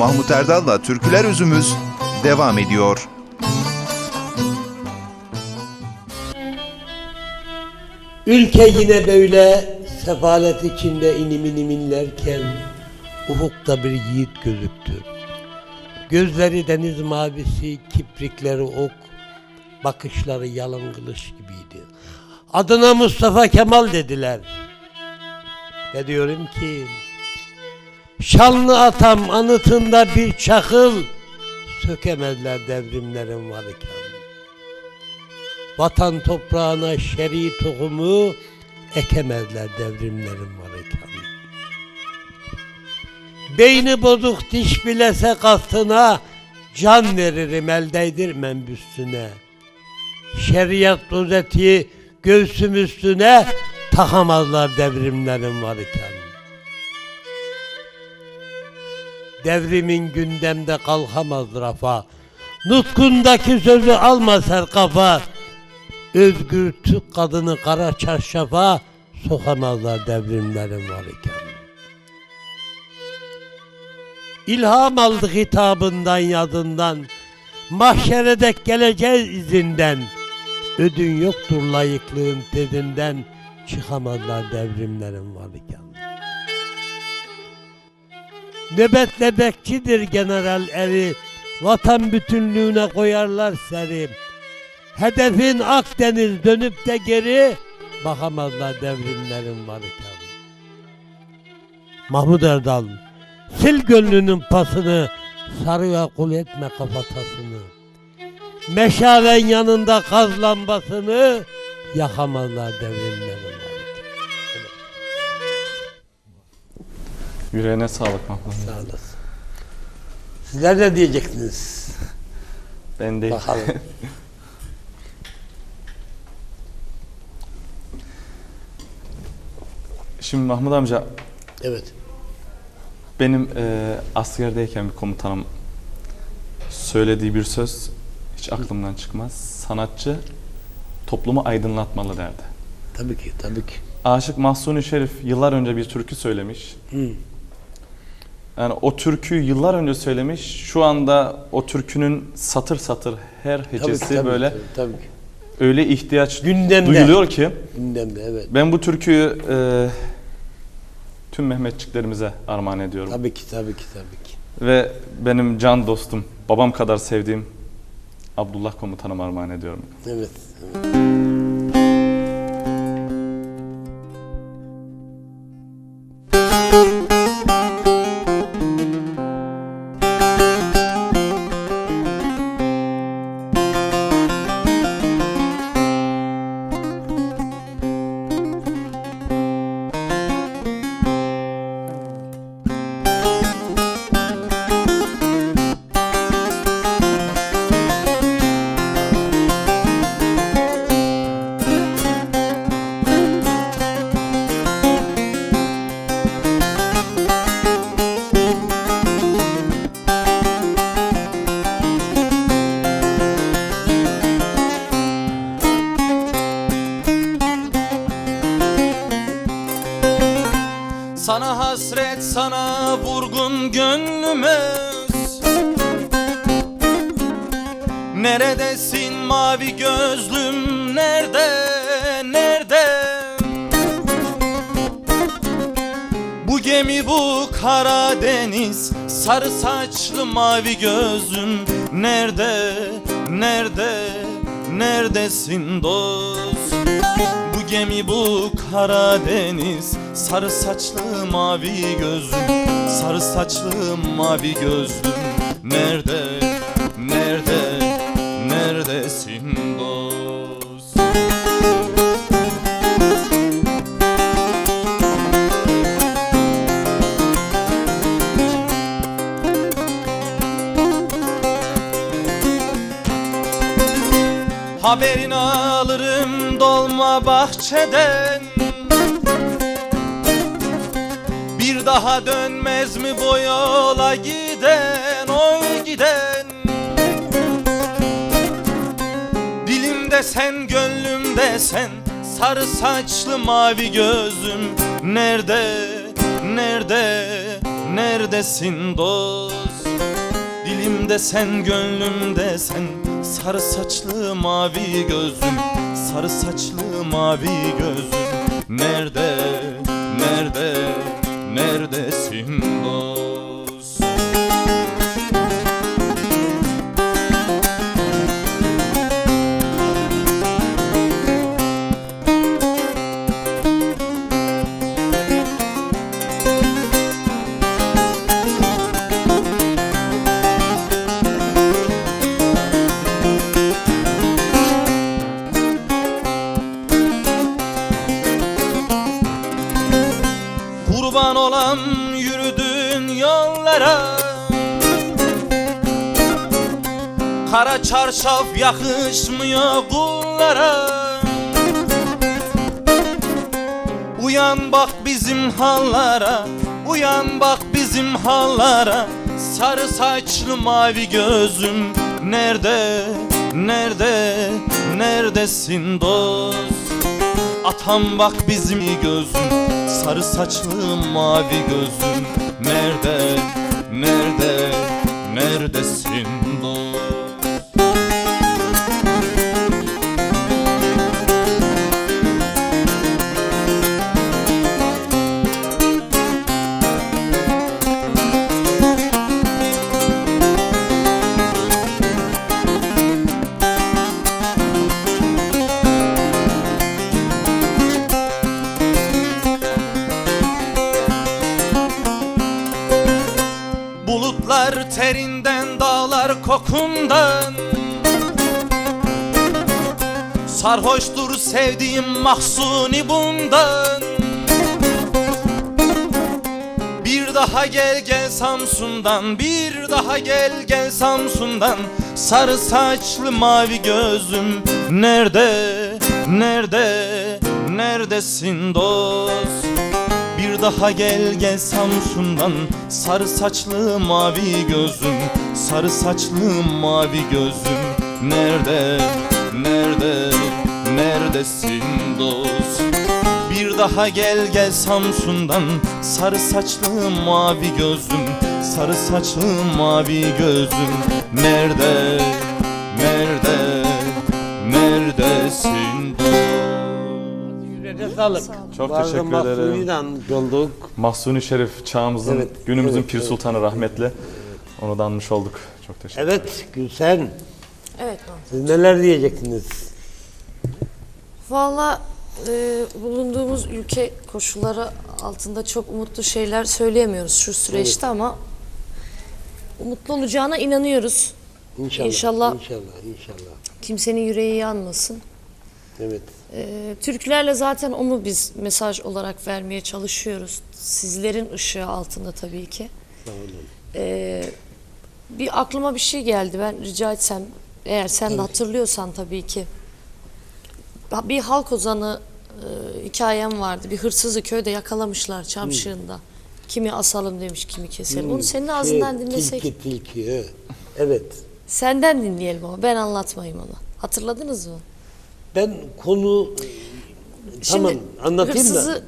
Mahmut Erdal'la Türküler Özümüz devam ediyor. Ülke yine böyle sefalet içinde inim inim inlerken ufukta bir yiğit gözüktü. Gözleri deniz mavisi, kiprikleri ok, bakışları yalın kılıç gibiydi. Adına Mustafa Kemal dediler. Ve diyorum ki Şanlı atam anıtında bir çakıl sökemezler devrimlerin varken. Vatan toprağına şer'i tohumu ekemezler devrimlerin varken. Beyni bozuk diş bilese kastına can veririm el değdirmem büstüne. Şeriat rozeti göğsüm üstüne takamazlar devrimlerin varken. Devrimin gündemde kalkamaz rafa. Nutkundaki sözü alma ser kafa. Özgür Türk kadını kara çarşafa sokamazlar devrimlerin varken. İlham aldık hitabından yazından. Mahşere dek geleceğiz izinden. Ödün yoktur layıklığın tezinden. Çıkamazlar devrimlerin varken. Nöbetle bekçidir general eri. Vatan bütünlüğüne koyarlar seri. Hedefin Akdeniz dönüp de geri bakamazlar devrimlerin varken. Mahmut Erdal sil gönlünün pasını sarıya kul etme kafatasını. Meşalen yanında kaz lambasını yakamazlar devrimlerin Yüreğine sağlık Mahmut. Sağ olasın. Sizler ne diyeceksiniz? Ben değil. Bakalım. Şimdi Mahmut amca Evet. benim e, askerdeyken bir komutanım söylediği bir söz hiç aklımdan çıkmaz. Sanatçı toplumu aydınlatmalı derdi. Tabii ki, tabii ki. Aşık Mahsuni Şerif yıllar önce bir türkü söylemiş. Hı. Yani o türküyü yıllar önce söylemiş. Şu anda o türkünün satır satır her Tabii hecesi ki, tabii böyle tabii ki. öyle ihtiyaç Gündemde. duyuluyor ki Gündemde evet. ben bu türküyü e, tüm Mehmetçiklerimize armağan ediyorum. Tabii ki, tabii ki, tabii ki. Ve benim can dostum, babam kadar sevdiğim Abdullah komutanıma armağan ediyorum. Evet. Sana hasret sana vurgun gönlümüz. Neredesin mavi gözlüm nerede nerede? Bu gemi bu Karadeniz Sarı saçlı mavi gözlüm Nerede nerede neredesin dost gemi bu Karadeniz. Sarı saçlı mavi gözlüm Sarı saçlı mavi gözlüm. Nerede, nerede, neredesin dost? Dolma bahçeden. Bir daha dönmez mi bu yola giden oy giden? Dilimde sen gönlümde sen Sarı saçlı mavi gözüm. Nerede, nerede, neredesin dost? Dilimde sen gönlümde sen Sarı saçlı mavi gözüm Sarı saçlı mavi gözüm. Nerede, nerede, neredesin? Dost Kara çarşaf yakışmıyor kullara. Uyan bak bizim hallara Uyan bak bizim hallara. Sarı saçlı mavi gözüm Nerede, nerede, neredesin dost? Atam bak bizim gözüm Sarı saçlı mavi gözüm Sarhoştur sevdiğim mahsuni bundan. Bir daha gel gel Samsun'dan. Bir daha gel gel Samsun'dan. Sarı saçlı mavi gözüm Nerede, nerede, neredesin dost? Bir daha gel gel Samsun'dan. Sarı saçlı mavi gözüm Sarı saçlı mavi gözüm Nerede, nerede, neredesin dost Bir daha gel gel Samsun'dan Sarı saçlı mavi gözüm Sarı saçlı mavi gözüm Nerede, nerede, neredesin dost sağlık. Çok arada teşekkür ederim. olduk. Mahsuni Şerif çağımızın, Evet, günümüzün evet, Pir evet. Sultanı rahmetli. Onu da anmış olduk. Çok teşekkür Evet Gülsen. Evet. Siz neler diyeceksiniz? Valla e, bulunduğumuz ülke koşulları altında çok umutlu şeyler söyleyemiyoruz şu süreçte ama umutlu olacağına inanıyoruz. İnşallah. İnşallah. İnşallah. İnşallah. Kimsenin yüreği yanmasın. Evet. E, Türklerle zaten onu biz mesaj olarak vermeye çalışıyoruz. Sizlerin ışığı altında tabii ki. Sağ olun. E, bir aklıma bir şey geldi ben rica etsem eğer sen de hatırlıyorsan tabii ki. Bir halk ozanı e, hikayem vardı. Bir hırsızı köyde yakalamışlar çamşığında. Kimi asalım demiş, kimi keselim. Onu senin ağzından Şey, dinlesek. Tilki tilki. he. Evet. Senden dinleyelim ama ben anlatmayayım onu. Hatırladınız mı? Ben konu tamam anlatayım hırsızı- da.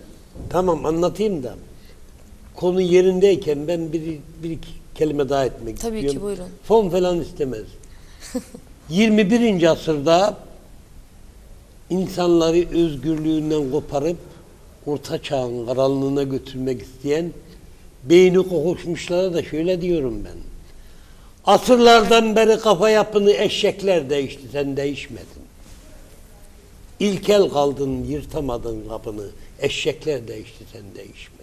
Tamam anlatayım da. Konu yerindeyken ben bir, bir iki kelime daha etmek Tabii ki, istiyorum. buyurun. Fon falan istemez. 21. asırda insanları özgürlüğünden koparıp orta çağın karanlığına götürmek isteyen beyni kokuşmuşlara da şöyle diyorum ben. Asırlardan beri kafa yapını eşekler değişti, sen değişmedin. İlkel kaldın, yırtamadın kapını. Eşekler değişti, sen değişmedin.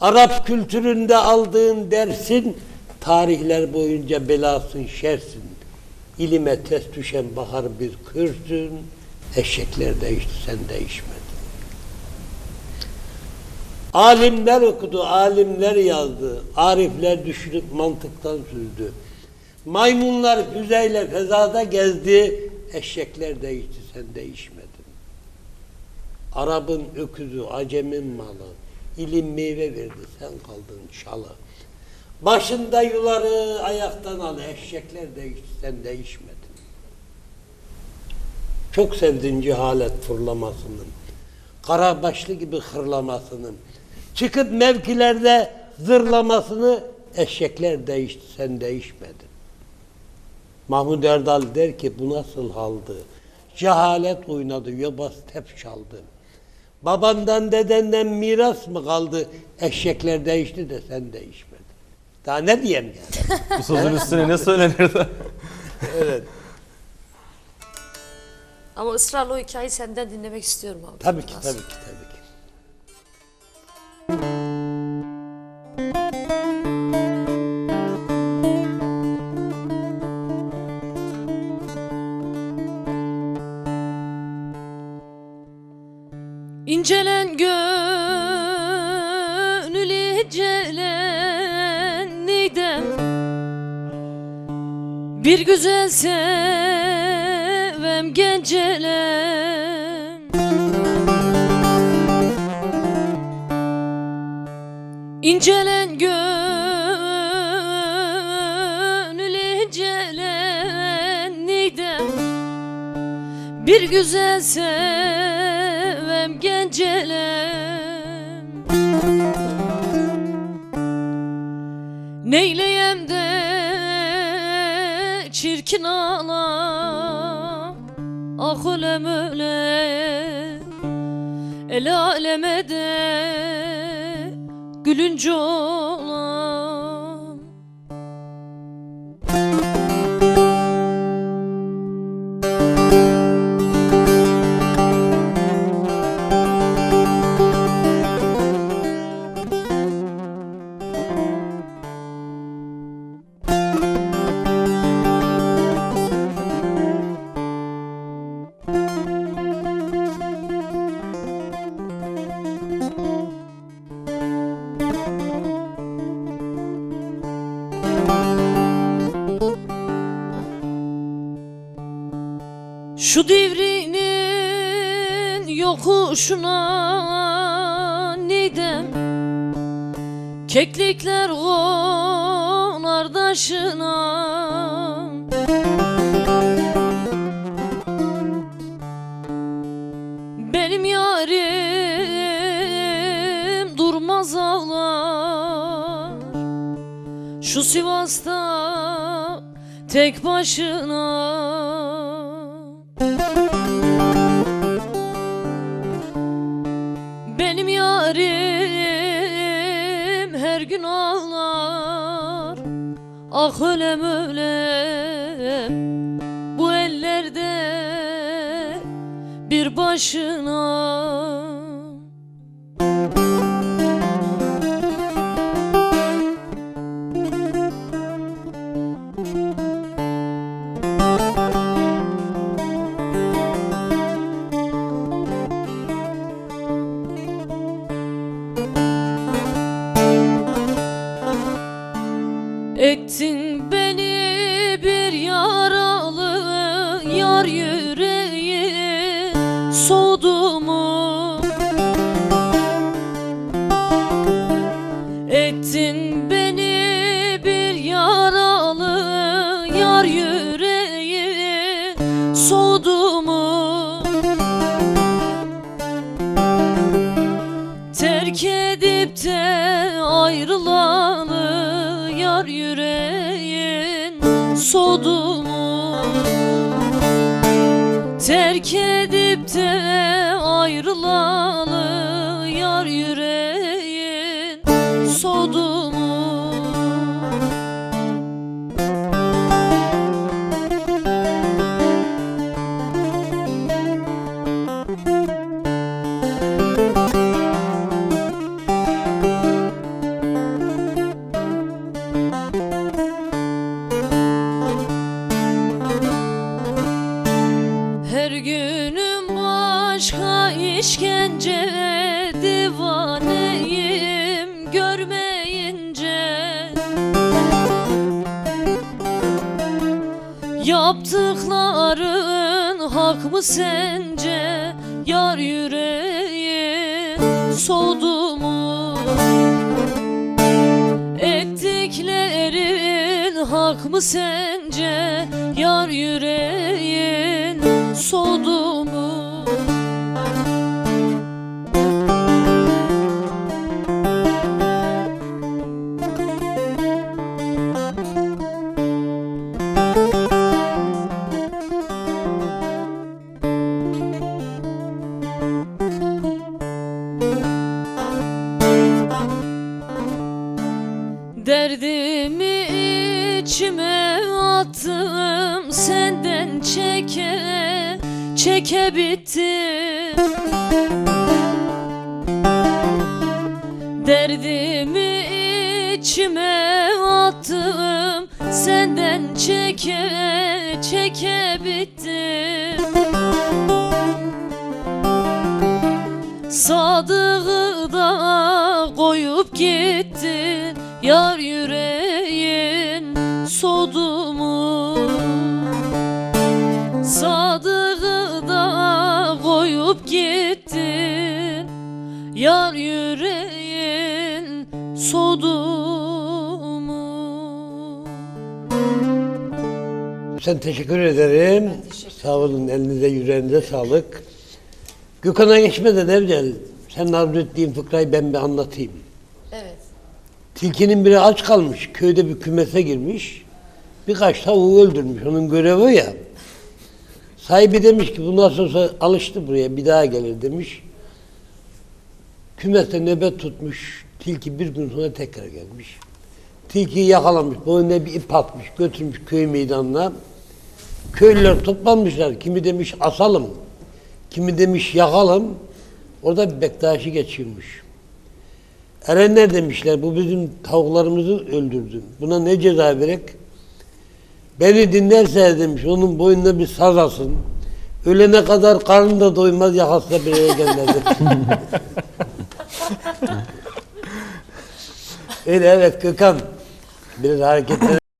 Arap kültüründe aldığın dersin, tarihler boyunca belasın, şersin. İlime ters düşen bahar bir kürsün, eşekler değişti, sen değişmedin. Alimler okudu, alimler yazdı, arifler düşünüp mantıktan süzdü. Maymunlar füzeyle fezada gezdi, eşekler değişti, sen değişmedin. Arap'ın öküzü, Acem'in malı, ilim meyve verdi, sen kaldın şalı. Başında yuları ayaktan al, eşekler değişti, sen değişmedin. Çok sevdin cehalet fırlamasını, kara başlı gibi hırlamasını, çıkıp mevkilerde zırlamasını Eşekler değişti, sen değişmedin. Mahmud Erdal der ki bu nasıl haldı? Cehalet oynadı, yobaz tep çaldı. Babandan dedenden miras mı kaldı? Eşekler değişti de sen değişmedin. Daha ne diyeyim yani? Bu sözün üstüne ne söylenirdi? evet. Ama ısrarla o hikayeyi senden dinlemek istiyorum abi. Tabii ki, tabii ki, tabii ki. İncelen gönül incelen Bir güzel sevem gencelen İncelen gönül incelen bir güzel sevem gencelem çirkin ağlam Ah ölem ölem El aleme de gülünce olam yokuşuna nidem Keklikler konar daşına Benim yarim durmaz ağlar. Şu Sivas'ta tek başına Ah ölem ölem. Bu ellerde bir başına yar Terk edip de ayrılalı yar yüreğin soğudu günüm başka işkence divaneyim görmeyince. Yaptıkların hak mı sence yar yüreğin soğudu mu? Ettiklerin hak mı sence Yar yüreğin soğudu Derdimi içime attım Senden çeke çeke bittim. Sadığı da Sen teşekkür ederim. Sağ olun. Elinize yüreğinize sağlık. Gökhan'a geçmeden evvel sen arzu ettiğin fıkrayı ben bir anlatayım. Evet. Tilkinin biri aç kalmış. Köyde bir kümese girmiş. Birkaç tavuğu öldürmüş. Onun görevi ya. Sahibi demiş ki bu nasıl olsa alıştı buraya bir daha gelir demiş. Kümeste nöbet tutmuş. Tilki bir gün sonra tekrar gelmiş. Tilkiyi yakalamış. Boynuna bir ip atmış. Götürmüş köy meydanına. Köylüler toplanmışlar. Kimi demiş asalım. Kimi demiş yakalım. Orada bir bektaşi geçiyormuş. Erenler demişler bu bizim tavuklarımızı öldürdü. Buna ne ceza verek? Beni dinlerse demiş onun boynuna bir saz asın. Ölene kadar karnı da doymaz yakası da bir yere gelmez. Öyle evet Gökhan. Biraz hareketler